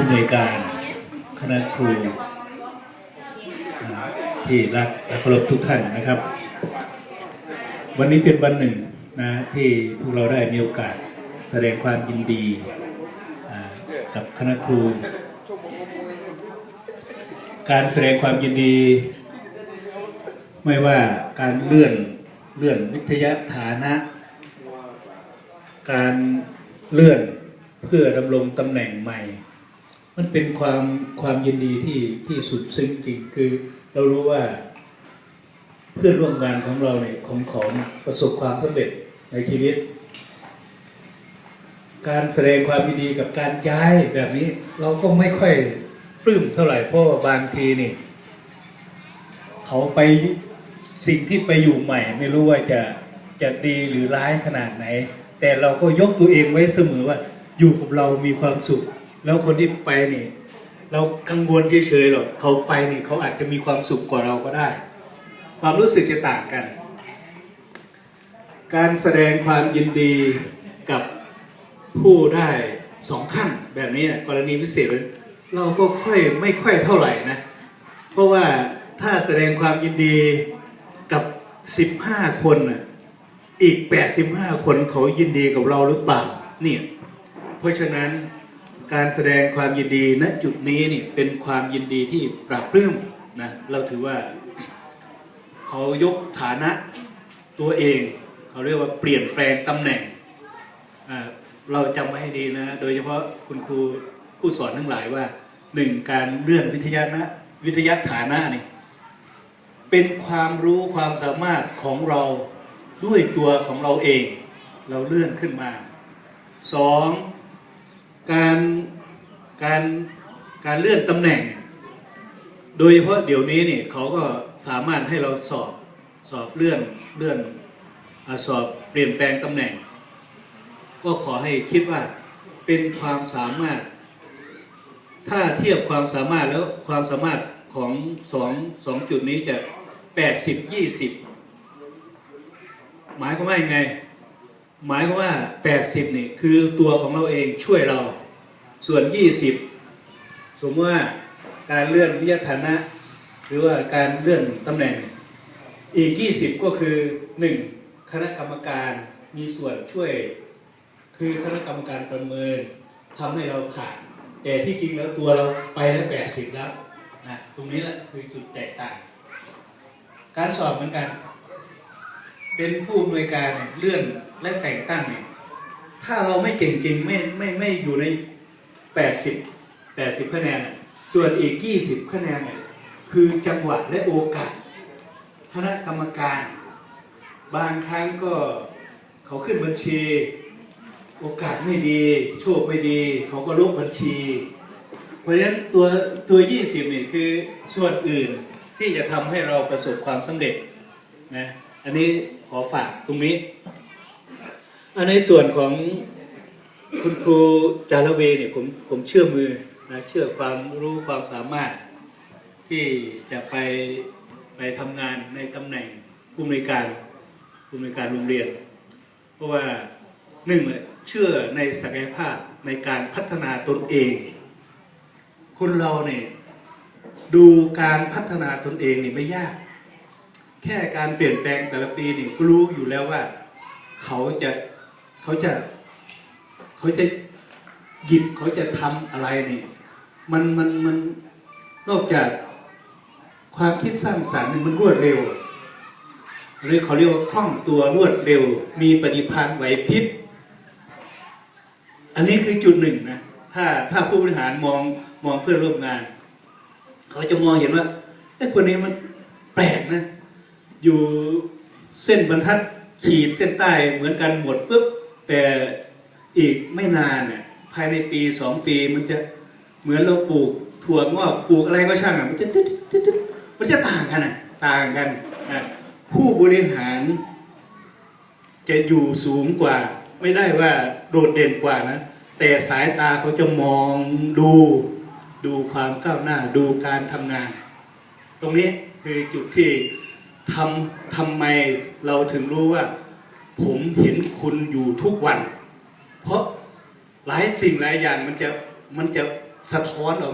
ผู้อำนวยการคณะครูที่รักและเคารพทุกท่านนะครับ วันนี้เป็นวันหนึ่งนะที่พวกเราได้มีโอกาสแสดงความยินดีกับคณะครู การแสดงความยินดี ไม่ว่าการเลื่อนเลื่อนวิทยาฐานะ การเลื่อนเพื่อดำรงตำแหน่งใหม่ มันเป็นความความยินดีที่ที่สุดซึ้งจริงคือเรารู้ว่า เพื่อนร่วมงานของเราเนี่ยของขาเนี่ยประสบความสำเร็จในชีวิต การแสดงความยินดีกับการย้ายแบบนี้ เราก็ไม่ค่อยปลื้มเท่าไหร่เพราะว่าบางทีนี่เขาไปสิ่งที่ไปอยู่ใหม่ ไม่รู้ว่าจะจะดีหรือร้ายขนาดไหน แต่เราก็ยกตัวเองไว้เสมอว่า อยู่กับเรามีความสุข แล้วคนที่ไปนี่ เรากังวลเฉยๆหรอกเขาไปนี่เขาอาจจะมีความสุขกว่าเราก็ได้ ความรู้สึกจะต่างกัน การแสดงความยินดีกับผู้ได้สองขั้นแบบนี้กรณีพิเศษเราก็ค่อยไม่ค่อยเท่าไหร่นะ เพราะว่าถ้าแสดงความยินดีกับ15คนน่ะอีก85คนเขายินดีกับเราหรือเปล่าเนี่ยเพราะฉะนั้น การแสดงความยินดีณจุดนี้นี่เป็นความยินดีที่ปราบปลื้มนะเราถือว่าเขายกฐานะตัวเอง เขาเรียกว่าเปลี่ยนแปลงตำแหน่งเราจำไว้ให้ดีนะ โดยเฉพาะคุณครูผู้สอนทั้งหลายว่าหนึ่งการเลื่อนวิทยานะวิทยาฐานะนี่เป็นความรู้ความสามารถของเราด้วยตัวของเราเอง เราเลื่อนขึ้นมาสอง การการการเลื่อนตำแหน่ง โดยเฉพาะเดี๋ยวนี้เนี่ยเขาก็สามารถให้เราสอบสอบเลื่อนเลื่อนอสอบเปลี่ยนแปลงตำแหน่ง ก็ขอให้คิดว่าเป็นความสามารถ ถ้าเทียบความสามารถแล้วความสามารถของสองสองจุดนี้จะแปดสิบยี่สิบหมายความว่ายังไง หมายความว่าแปดสิบนี่คือตัวของเราเองช่วยเรา ส่วนยี่สิบสมมติว่าการเลื่อนวิทยฐานะ หรือว่าการเลื่อนตำแหน่ง อีกยี่สิบก็คือหนึ่งคณะกรรมการมีส่วนช่วย คือคณะกรรมการประเมินทำให้เราผ่าน แต่ที่จริงแล้วตัวเราไปแล้วแปดสิบแล้วนะตรงนี้แหละคือจุดแตกต่าง การสอบเหมือนกัน เป็นผู้อำนวยการเนี่ยเลื่อนและแต่งตั้งเนี่ยถ้าเราไม่เก่งจริงไม่ไม่ไม่อยู่ใน แปดสิบแปดสิบคะแนน ส่วนอีกยี่สิบคะแนนเนี่ยคือจังหวะและโอกาส คณะกรรมการ บางครั้งก็เขาขึ้นบัญชี โอกาสไม่ดี โชคไม่ดี เขาก็ลบบัญชี เพราะฉะนั้นตัวตัว 20นี่คือส่วนอื่นที่จะทำให้เราประสบความสำเร็จนะอันนี้ขอฝากตรงนี้อันในส่วนของ คุณครูจารเวเนี่ยผมผมเชื่อมือนะเชื่อความรู้ความสามารถ ที่จะไปไปทำงานในตำแหน่งผู้อำนวยการผู้อำนวยการโรงเรียน เพราะว่าหนึ่งเลยเชื่อในศักยภาพในการพัฒนาตนเอง คนเราเนี่ยดูการพัฒนาตนเองเนี่ยไม่ยาก แค่การเปลี่ยนแปลงแต่ละปีเนี่ก็รู้อยู่แล้วว่า เขาจะเขาจะ เขาจะหยิบเขาจะทำอะไรนี่มันมันมันนอกจากความคิดสร้างสรรค์นี่มันรวดเร็วหรือเขาเรียกว่าคล่องตัวรวดเร็ว มีปฏิภาณไหวพริบอันนี้คือจุดหนึ่งนะถ้าถ้าผู้บริหารมองมองเพื่อนร่วมงาน เขาจะมองเห็นว่าไอ้คนนี้มันแปลกนะ อยู่เส้นบรรทัดขีดเส้นใต้เหมือนกันหมดปุ๊บแต่ อีกไม่นานเนี่ยภายในปีสองปีมันจะเหมือนเราปลูกถั่วงอกปลูกอะไรก็ช่างอะมันจะตึ๊ดตึ๊ดตึ๊ดมันจะต่างกันอะต่างกันอะผู้บริหาร จะอยู่สูงกว่า ไม่ได้ว่าโดดเด่นกว่านะแต่สายตาเขาจะมองดูดูความก้าวหน้าดูการทำงาน ตรงนี้คือจุดที่ทำทำไมเราถึงรู้ว่า ผมเห็นคุณอยู่ทุกวัน เพราะหลายสิ่งหลายอย่างมันจะมันจะสะท้อนออก